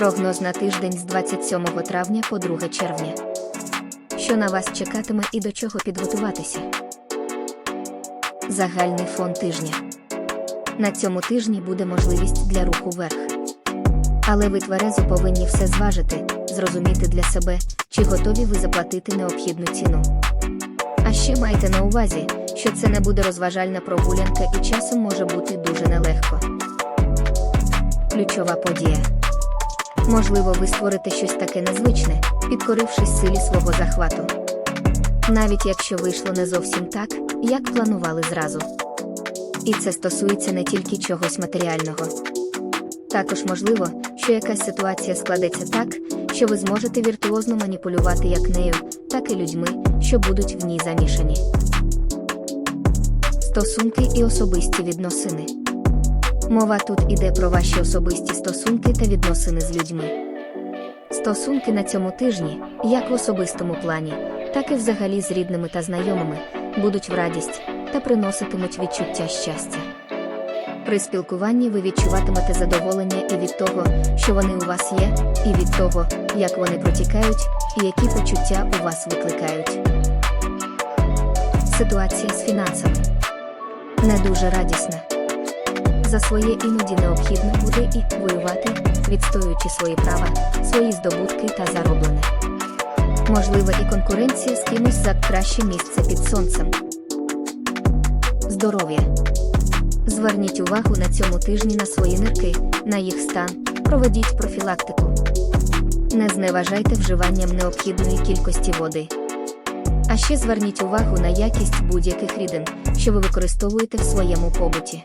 Прогноз на тиждень з 27 травня по 2 червня. Що на вас чекатиме і до чого підготуватися? Загальний фон тижня. На цьому тижні буде можливість для руху вверх. Але ви тверезо повинні все зважити, зрозуміти для себе, чи готові ви заплатити необхідну ціну. А ще майте на увазі, що це не буде розважальна прогулянка і часом може бути дуже нелегко. Ключова подія. Можливо, ви створите щось таке незвичне, підкорившись силі свого захвату. Навіть якщо вийшло не зовсім так, як планували зразу. І це стосується не тільки чогось матеріального. Також можливо, що якась ситуація складеться так, що ви зможете віртуозно маніпулювати як нею, так і людьми, що будуть в ній замішані. Стосунки і особисті відносини. Мова тут іде про ваші особисті стосунки та відносини з людьми. Стосунки на цьому тижні, як в особистому плані, так і взагалі з рідними та знайомими, будуть в радість та приноситимуть відчуття щастя. При спілкуванні ви відчуватимете задоволення і від того, що вони у вас є, і від того, як вони протікають, і які почуття у вас викликають. Ситуація з фінансами не дуже радісна. За своє іноді необхідно буде і воювати, відстоюючи свої права, свої здобутки та зароблене. Можлива і конкуренція з кимось за краще місце під сонцем. Здоров'я. Зверніть увагу на цьому тижні на свої нирки, на їх стан, проведіть профілактику. Не зневажайте вживанням необхідної кількості води. А ще зверніть увагу на якість будь-яких рідин, що ви використовуєте в своєму побуті.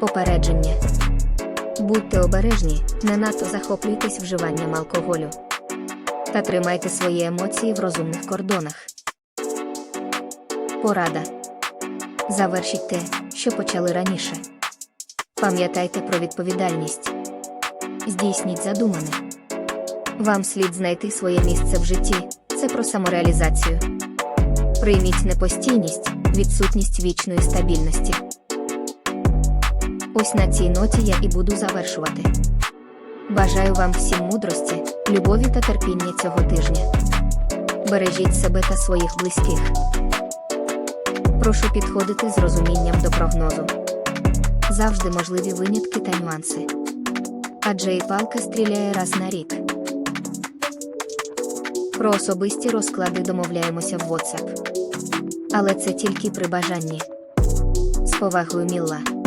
Попередження. Будьте обережні, не надто захоплюйтесь вживанням алкоголю. Та тримайте свої емоції в розумних кордонах. Порада. Завершіть те, що почали раніше. Пам'ятайте про відповідальність. Здійсніть задумане. Вам слід знайти своє місце в житті. Це про самореалізацію. Прийміть непостійність, відсутність вічної стабільності. Ось на цій ноті я і буду завершувати. Бажаю вам всім мудрості, любові та терпіння цього тижня. Бережіть себе та своїх близьких. Прошу підходити з розумінням до прогнозу. Завжди можливі винятки та нюанси. Адже і палка стріляє раз на рік. Про особисті розклади домовляємося в WhatsApp. Але це тільки при бажанні. З повагою Мілла.